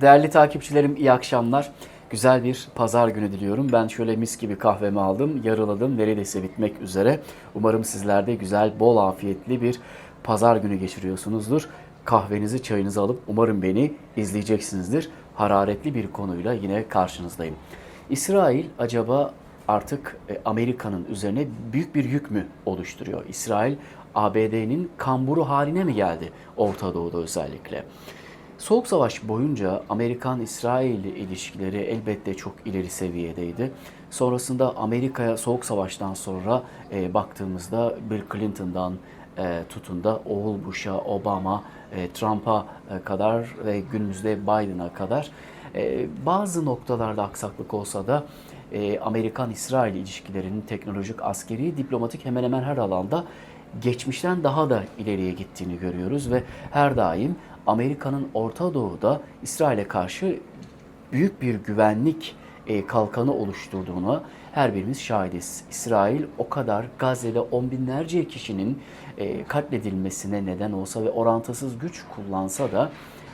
Değerli takipçilerim iyi akşamlar. Güzel bir pazar günü diliyorum. Ben şöyle mis gibi kahvemi aldım, yarıladım. Neredeyse bitmek üzere. Umarım sizler de güzel, bol afiyetli bir pazar günü geçiriyorsunuzdur. Kahvenizi, çayınızı alıp umarım beni izleyeceksinizdir. Hararetli bir konuyla yine karşınızdayım. İsrail acaba artık e, Amerika'nın üzerine büyük bir yük mü oluşturuyor? İsrail ABD'nin kamburu haline mi geldi Orta Doğu'da özellikle? Soğuk Savaş boyunca Amerikan-İsrail ilişkileri elbette çok ileri seviyedeydi. Sonrasında Amerika'ya Soğuk Savaş'tan sonra e, baktığımızda Bill Clinton'dan e, tutun da oğul Bush'a, Obama, e, Trump'a e, kadar ve günümüzde Biden'a kadar e, bazı noktalarda aksaklık olsa da e, Amerikan-İsrail ilişkilerinin teknolojik, askeri, diplomatik hemen hemen her alanda geçmişten daha da ileriye gittiğini görüyoruz ve her daim Amerika'nın Orta Doğu'da İsrail'e karşı büyük bir güvenlik e, kalkanı oluşturduğuna her birimiz şahidiz. İsrail o kadar Gazze'de on binlerce kişinin e, katledilmesine neden olsa ve orantısız güç kullansa da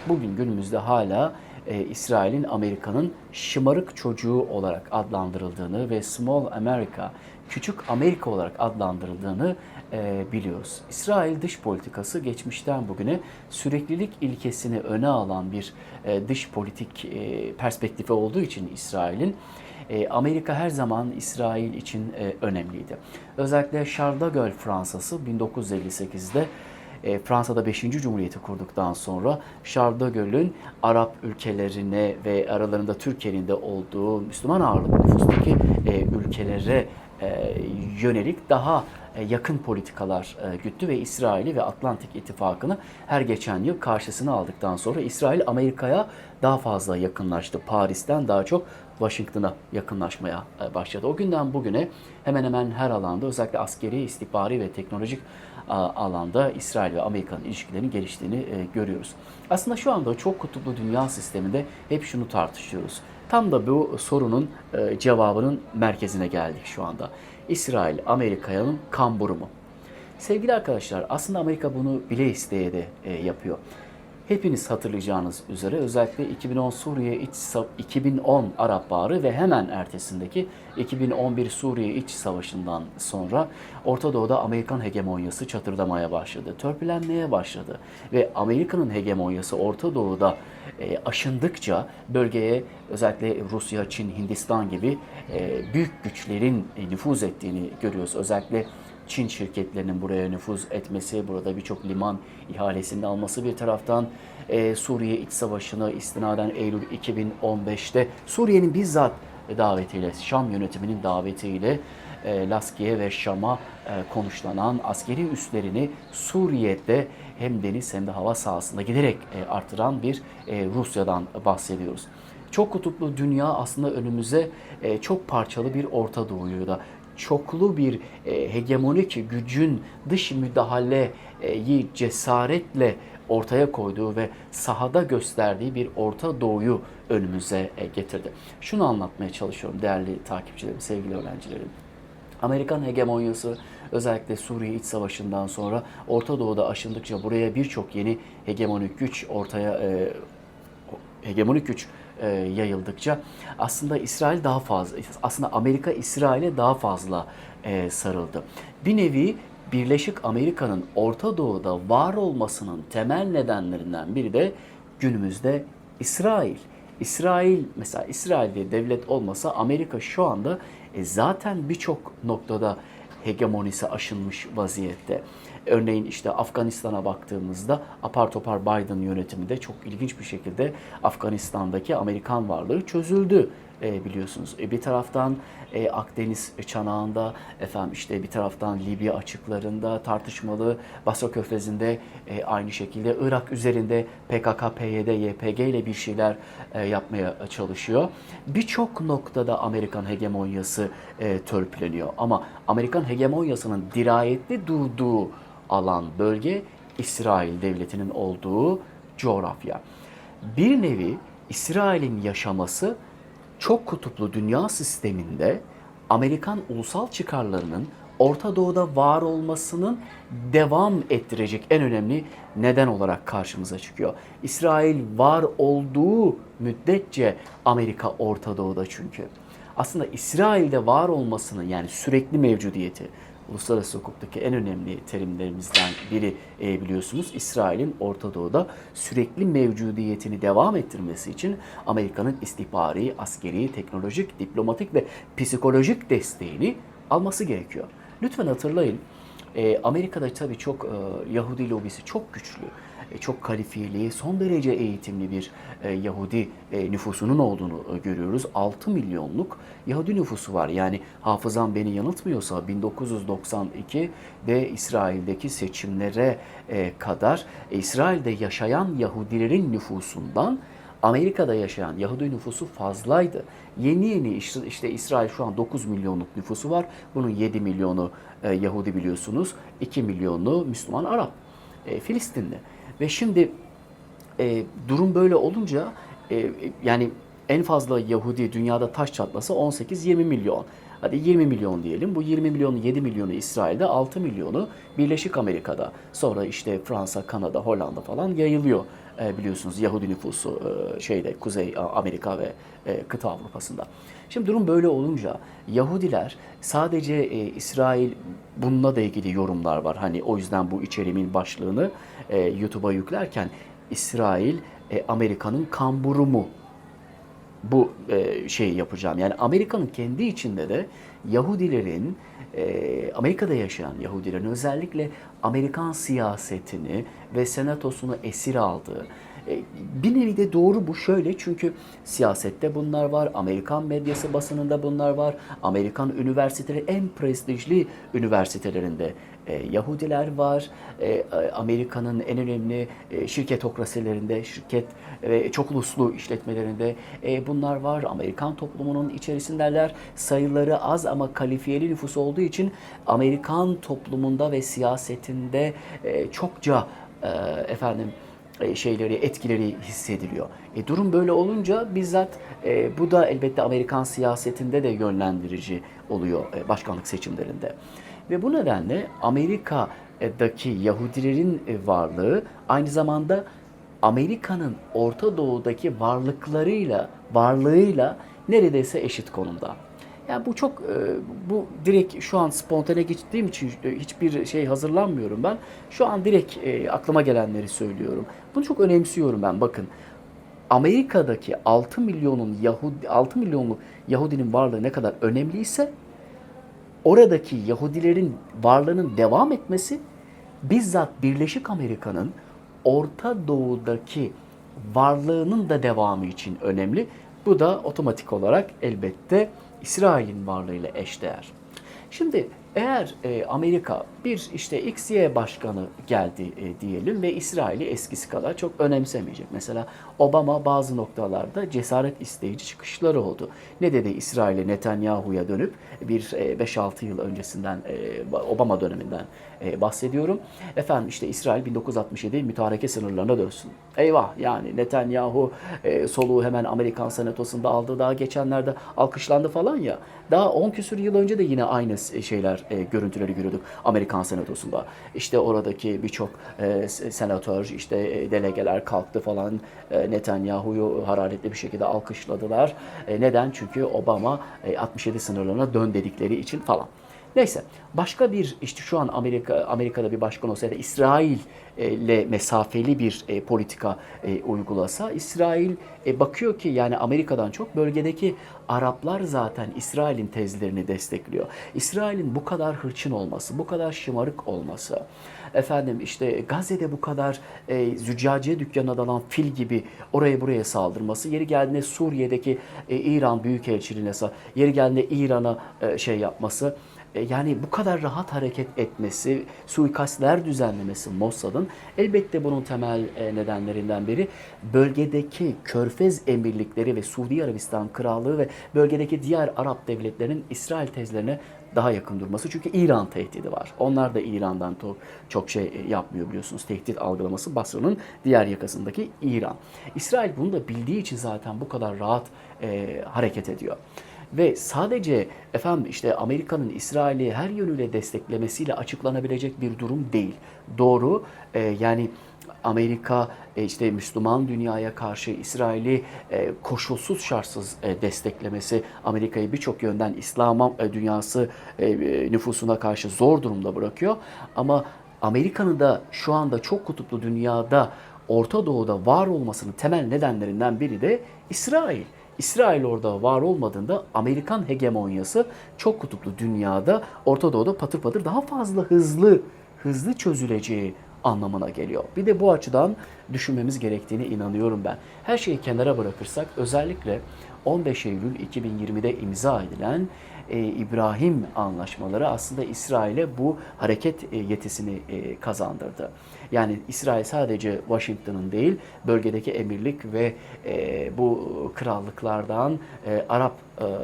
bugün günümüzde hala e, İsrail'in Amerika'nın şımarık çocuğu olarak adlandırıldığını ve Small America, küçük Amerika olarak adlandırıldığını e, biliyoruz. İsrail dış politikası geçmişten bugüne süreklilik ilkesini öne alan bir e, dış politik e, perspektifi olduğu için İsrail'in e, Amerika her zaman İsrail için e, önemliydi. Özellikle Charles de Gaulle Fransası 1958'de e, Fransa'da 5. Cumhuriyeti kurduktan sonra Charles de Gaulle'ün Arap ülkelerine ve aralarında Türkiye'nin de olduğu Müslüman ağırlıklı nüfustaki e, ülkelere e, yönelik daha yakın politikalar e, güttü ve İsrail'i ve Atlantik İttifakı'nı her geçen yıl karşısına aldıktan sonra İsrail Amerika'ya daha fazla yakınlaştı. Paris'ten daha çok Washington'a yakınlaşmaya e, başladı. O günden bugüne hemen hemen her alanda özellikle askeri, istihbari ve teknolojik alanda İsrail ve Amerika'nın ilişkilerinin geliştiğini görüyoruz. Aslında şu anda çok kutuplu dünya sisteminde hep şunu tartışıyoruz. Tam da bu sorunun cevabının merkezine geldik şu anda. İsrail Amerika'nın kamburu mu? Sevgili arkadaşlar aslında Amerika bunu bile isteye de yapıyor. Hepiniz hatırlayacağınız üzere özellikle 2010 Suriye iç 2010 Arap Baharı ve hemen ertesindeki 2011 Suriye iç savaşından sonra Orta Doğu'da Amerikan hegemonyası çatırdamaya başladı, törpülenmeye başladı ve Amerika'nın hegemonyası Orta Doğu'da e, aşındıkça bölgeye özellikle Rusya, Çin, Hindistan gibi e, büyük güçlerin e, nüfuz ettiğini görüyoruz. Özellikle Çin şirketlerinin buraya nüfuz etmesi, burada birçok liman ihalesini alması bir taraftan e, Suriye iç savaşını istinaden Eylül 2015'te Suriye'nin bizzat davetiyle, Şam yönetiminin davetiyle e, Laskiye ve Şam'a e, konuşlanan askeri üslerini Suriye'de hem deniz hem de hava sahasında giderek e, artıran bir e, Rusya'dan bahsediyoruz. Çok kutuplu dünya aslında önümüze e, çok parçalı bir Orta Doğu'yu da çoklu bir e, hegemonik gücün dış müdahaleyi cesaretle ortaya koyduğu ve sahada gösterdiği bir Orta Doğu'yu önümüze e, getirdi. Şunu anlatmaya çalışıyorum değerli takipçilerim, sevgili öğrencilerim. Amerikan hegemonyası özellikle Suriye iç savaşından sonra Orta Doğu'da aşındıkça buraya birçok yeni hegemonik güç ortaya e, hegemonik güç e, yayıldıkça aslında İsrail daha fazla aslında Amerika İsrail'e daha fazla e, sarıldı. Bir nevi Birleşik Amerika'nın Orta Doğu'da var olmasının temel nedenlerinden biri de günümüzde İsrail. İsrail mesela İsrail diye devlet olmasa Amerika şu anda e, zaten birçok noktada hegemonisi aşınmış vaziyette. Örneğin işte Afganistan'a baktığımızda apar topar Biden yönetiminde çok ilginç bir şekilde Afganistan'daki Amerikan varlığı çözüldü e, biliyorsunuz. E, bir taraftan e, Akdeniz çanağında, efendim işte bir taraftan Libya açıklarında tartışmalı, Basra Körfezi'nde aynı şekilde Irak üzerinde PKK, PYD, YPG ile bir şeyler yapmaya çalışıyor. Birçok noktada Amerikan hegemonyası e, törpüleniyor. Ama Amerikan hegemonyasının dirayetli durduğu alan, bölge İsrail devletinin olduğu coğrafya. Bir nevi İsrail'in yaşaması çok kutuplu dünya sisteminde Amerikan ulusal çıkarlarının Orta Doğu'da var olmasının devam ettirecek en önemli neden olarak karşımıza çıkıyor. İsrail var olduğu müddetçe Amerika Orta Doğu'da çünkü. Aslında İsrail'de var olmasının yani sürekli mevcudiyeti uluslararası hukuktaki en önemli terimlerimizden biri e, biliyorsunuz İsrail'in Orta Doğu'da sürekli mevcudiyetini devam ettirmesi için Amerika'nın istihbari, askeri, teknolojik, diplomatik ve psikolojik desteğini alması gerekiyor. Lütfen hatırlayın e, Amerika'da tabii çok e, Yahudi lobisi çok güçlü. E, çok kalifiyeli, son derece eğitimli bir e, Yahudi e, nüfusunun olduğunu görüyoruz. 6 milyonluk Yahudi nüfusu var. Yani hafızam beni yanıltmıyorsa 1992'de İsrail'deki seçimlere kadar İsrail'de yaşayan Yahudilerin nüfusundan Amerika'da yaşayan Yahudi nüfusu fazlaydı. Yeni yeni işte, işte İsrail şu an 9 milyonluk nüfusu var. Bunun 7 milyonu e, Yahudi biliyorsunuz. 2 milyonu Müslüman Arap. E, Filistinli. Ve şimdi e, durum böyle olunca e, yani en fazla Yahudi dünyada taş çatlasa 18-20 milyon. Hadi 20 milyon diyelim. Bu 20 milyonun 7 milyonu İsrail'de, 6 milyonu Birleşik Amerika'da. Sonra işte Fransa, Kanada, Hollanda falan yayılıyor e, biliyorsunuz Yahudi nüfusu e, şeyde Kuzey Amerika ve e, kıta Avrupa'sında. Şimdi durum böyle olunca Yahudiler sadece e, İsrail bununla da ilgili yorumlar var. Hani o yüzden bu içeriğimin başlığını e, YouTube'a yüklerken İsrail e, Amerika'nın kamburu mu bu e, şeyi yapacağım. Yani Amerika'nın kendi içinde de Yahudilerin e, Amerika'da yaşayan Yahudilerin özellikle Amerikan siyasetini ve senatosunu esir aldığı bir nevi de doğru bu şöyle çünkü siyasette bunlar var, Amerikan medyası basınında bunlar var, Amerikan üniversiteleri en prestijli üniversitelerinde e, Yahudiler var, e, Amerika'nın en önemli e, şirketokrasilerinde, şirket ve çok uluslu işletmelerinde e, bunlar var. Amerikan toplumunun içerisindeler. Sayıları az ama kalifiyeli nüfus olduğu için Amerikan toplumunda ve siyasetinde e, çokça e, efendim e, şeyleri, etkileri hissediliyor. E, durum böyle olunca bizzat e, bu da elbette Amerikan siyasetinde de yönlendirici oluyor e, başkanlık seçimlerinde. Ve bu nedenle Amerika'daki Yahudilerin e, varlığı aynı zamanda Amerika'nın Orta Doğu'daki varlıklarıyla, varlığıyla neredeyse eşit konumda. Yani bu çok e, bu direkt şu an spontane geçtiğim için e, hiçbir şey hazırlanmıyorum ben. Şu an direkt e, aklıma gelenleri söylüyorum. Bunu çok önemsiyorum ben. Bakın Amerika'daki 6 milyonun Yahudi 6 milyonlu Yahudinin varlığı ne kadar önemliyse oradaki Yahudilerin varlığının devam etmesi bizzat Birleşik Amerika'nın Orta Doğu'daki varlığının da devamı için önemli. Bu da otomatik olarak elbette İsrail'in varlığıyla eşdeğer. Şimdi eğer e, Amerika bir işte XY başkanı geldi e, diyelim ve İsrail'i eskisi kadar çok önemsemeyecek. Mesela Obama bazı noktalarda cesaret isteyici çıkışları oldu. Ne dedi İsrail'e Netanyahu'ya dönüp bir e, 5-6 yıl öncesinden e, Obama döneminden e, bahsediyorum. Efendim işte İsrail 1967 mütareke sınırlarına dönsün. Eyvah yani Netanyahu e, soluğu hemen Amerikan senatosunda aldı. Daha geçenlerde alkışlandı falan ya. Daha 10 küsür yıl önce de yine aynı şeyler, e, görüntüleri görüyorduk Amerikan senatosunda. İşte oradaki birçok e, senatör, işte e, delegeler kalktı falan. E, Netanyahu'yu hararetli bir şekilde alkışladılar. E, neden? Çünkü Obama e, 67 sınırlarına dön dedikleri için falan. Neyse başka bir işte şu an Amerika Amerika'da bir başkan olsa da İsrail ile mesafeli bir e, politika e, uygulasa İsrail e, bakıyor ki yani Amerika'dan çok bölgedeki Araplar zaten İsrail'in tezlerini destekliyor. İsrail'in bu kadar hırçın olması, bu kadar şımarık olması, efendim işte Gazze'de bu kadar e, züccaciye dükkanına dalan fil gibi oraya buraya saldırması, yeri geldiğinde Suriye'deki e, İran Büyükelçiliğine, yeri geldiğinde İran'a e, şey yapması, yani bu kadar rahat hareket etmesi, suikastler düzenlemesi Mossad'ın elbette bunun temel e, nedenlerinden biri bölgedeki Körfez emirlikleri ve Suudi Arabistan Krallığı ve bölgedeki diğer Arap devletlerinin İsrail tezlerine daha yakın durması. Çünkü İran tehdidi var. Onlar da İran'dan çok şey e, yapmıyor biliyorsunuz. Tehdit algılaması Basra'nın diğer yakasındaki İran. İsrail bunu da bildiği için zaten bu kadar rahat e, hareket ediyor. Ve sadece efendim işte Amerika'nın İsrail'i her yönüyle desteklemesiyle açıklanabilecek bir durum değil. Doğru e, yani Amerika e, işte Müslüman dünyaya karşı İsrail'i e, koşulsuz şartsız e, desteklemesi Amerika'yı birçok yönden İslam dünyası nüfusuna karşı zor durumda bırakıyor. Ama Amerika'nın da şu anda çok kutuplu dünyada Orta Doğu'da var olmasının temel nedenlerinden biri de İsrail. İsrail orada var olmadığında Amerikan hegemonyası çok kutuplu dünyada Orta Doğu'da patır patır daha fazla hızlı hızlı çözüleceği anlamına geliyor. Bir de bu açıdan düşünmemiz gerektiğine inanıyorum ben. Her şeyi kenara bırakırsak özellikle 15 Eylül 2020'de imza edilen e, İbrahim anlaşmaları aslında İsrail'e bu hareket e, yetisini e, kazandırdı. Yani İsrail sadece Washington'ın değil, bölgedeki emirlik ve e, bu krallıklardan, e, Arap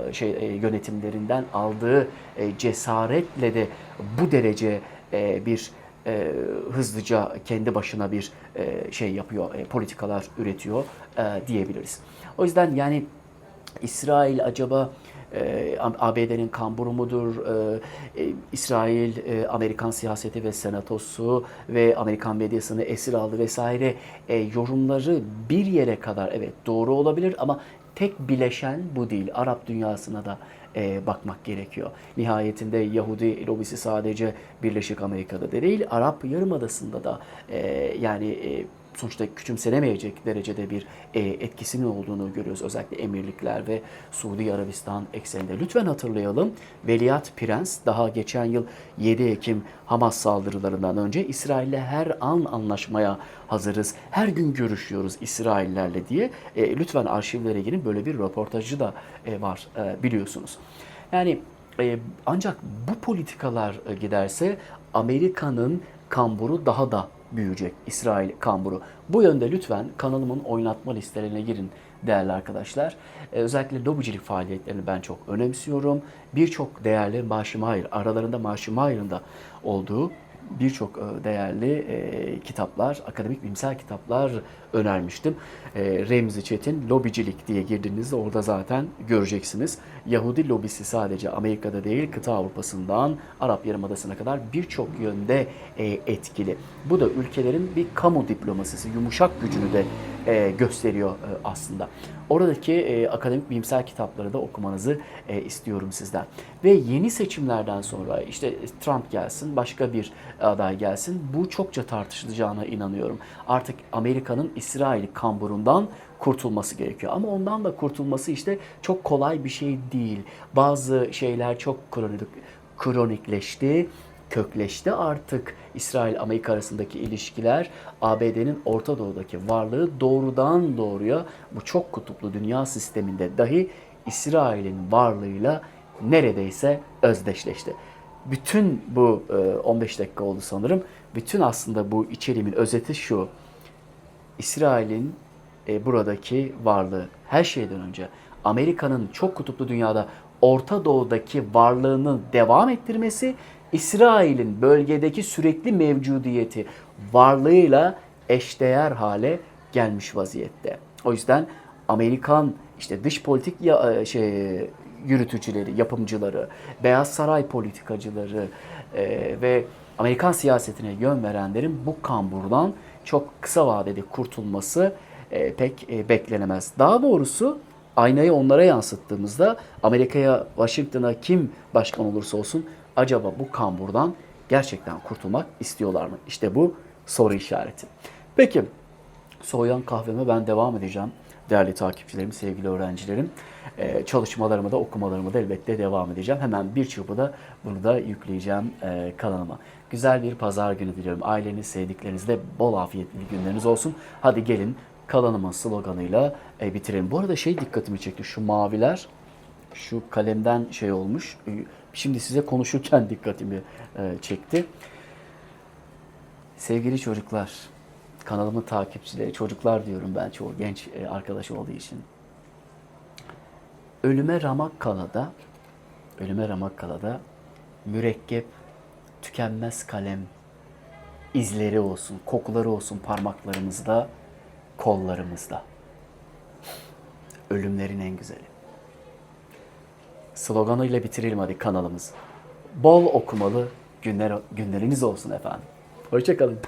e, şey e, yönetimlerinden aldığı e, cesaretle de bu derece e, bir e, hızlıca kendi başına bir e, şey yapıyor, e, politikalar üretiyor e, diyebiliriz. O yüzden yani İsrail acaba e, ABD'nin kamburu mudur? E, e, İsrail, e, Amerikan siyaseti ve senatosu ve Amerikan medyasını esir aldı vesaire e, yorumları bir yere kadar evet doğru olabilir ama tek bileşen bu değil. Arap dünyasına da bakmak gerekiyor. Nihayetinde Yahudi lobisi sadece Birleşik Amerika'da da değil, Arap Yarımadası'nda da yani sonuçta küçümsenemeyecek derecede bir e, etkisinin olduğunu görüyoruz. Özellikle emirlikler ve Suudi Arabistan ekseninde. Lütfen hatırlayalım. Veliaht Prens daha geçen yıl 7 Ekim Hamas saldırılarından önce İsrail'le her an anlaşmaya hazırız. Her gün görüşüyoruz İsraillerle diye. E, lütfen arşivlere girin. Böyle bir röportajı da e, var e, biliyorsunuz. Yani e, ancak bu politikalar e, giderse Amerika'nın kamburu daha da büyüyecek İsrail kamburu. Bu yönde lütfen kanalımın oynatma listelerine girin değerli arkadaşlar. Ee, özellikle lobicilik faaliyetlerini ben çok önemsiyorum. Birçok değerli Marşi Mahir, aralarında Marşi Mahir'in olduğu birçok e, değerli e, kitaplar, akademik bilimsel kitaplar önermiştim. E, Remzi Çetin Lobicilik diye girdiğinizde orada zaten göreceksiniz. Yahudi lobisi sadece Amerika'da değil, kıta Avrupa'sından Arap Yarımadası'na kadar birçok yönde e, etkili. Bu da ülkelerin bir kamu diplomasisi, yumuşak gücünü de e, gösteriyor e, aslında. Oradaki e, akademik bilimsel kitapları da okumanızı e, istiyorum sizden. Ve yeni seçimlerden sonra işte Trump gelsin, başka bir aday gelsin. Bu çokça tartışılacağına inanıyorum. Artık Amerika'nın İsrail kamburundan kurtulması gerekiyor. Ama ondan da kurtulması işte çok kolay bir şey değil. Bazı şeyler çok kronik, kronikleşti kökleşti artık İsrail-Amerika arasındaki ilişkiler, ABD'nin Orta Doğu'daki varlığı doğrudan doğruya bu çok kutuplu dünya sisteminde dahi İsrail'in varlığıyla neredeyse özdeşleşti. Bütün bu 15 dakika oldu sanırım. Bütün aslında bu içeriğimin özeti şu. İsrail'in e, buradaki varlığı her şeyden önce Amerika'nın çok kutuplu dünyada Orta Doğu'daki varlığını devam ettirmesi, İsrail'in bölgedeki sürekli mevcudiyeti varlığıyla eşdeğer hale gelmiş vaziyette. O yüzden Amerikan işte dış politik ya, e, şey yürütücüleri, yapımcıları, Beyaz Saray politikacıları e, ve Amerikan siyasetine yön verenlerin bu kamburdan çok kısa vadede kurtulması e, pek e, beklenemez. Daha doğrusu aynayı onlara yansıttığımızda Amerika'ya, Washington'a kim başkan olursa olsun acaba bu kamburdan gerçekten kurtulmak istiyorlar mı? İşte bu soru işareti. Peki soğuyan kahveme ben devam edeceğim. Değerli takipçilerim, sevgili öğrencilerim. Ee, çalışmalarımı da okumalarımı da elbette devam edeceğim. Hemen bir çırpıda bunu da yükleyeceğim e, kanalıma. Güzel bir pazar günü diliyorum. Aileniz, sevdiklerinizle bol afiyetli günleriniz olsun. Hadi gelin kalanımın sloganıyla e, bitirelim. Bu arada şey dikkatimi çekti. Şu maviler şu kalemden şey olmuş. E, şimdi size konuşurken dikkatimi e, çekti. Sevgili çocuklar, kanalımın takipçileri, çocuklar diyorum ben çoğu genç e, arkadaş olduğu için. Ölüme ramak kalada, ölüme ramak kalada mürekkep, tükenmez kalem, izleri olsun, kokuları olsun parmaklarımızda, kollarımızda. Ölümlerin en güzeli. Sloganıyla bitirelim kanalımız. Bol okumalı günler günleriniz olsun efendim. Hoşçakalın.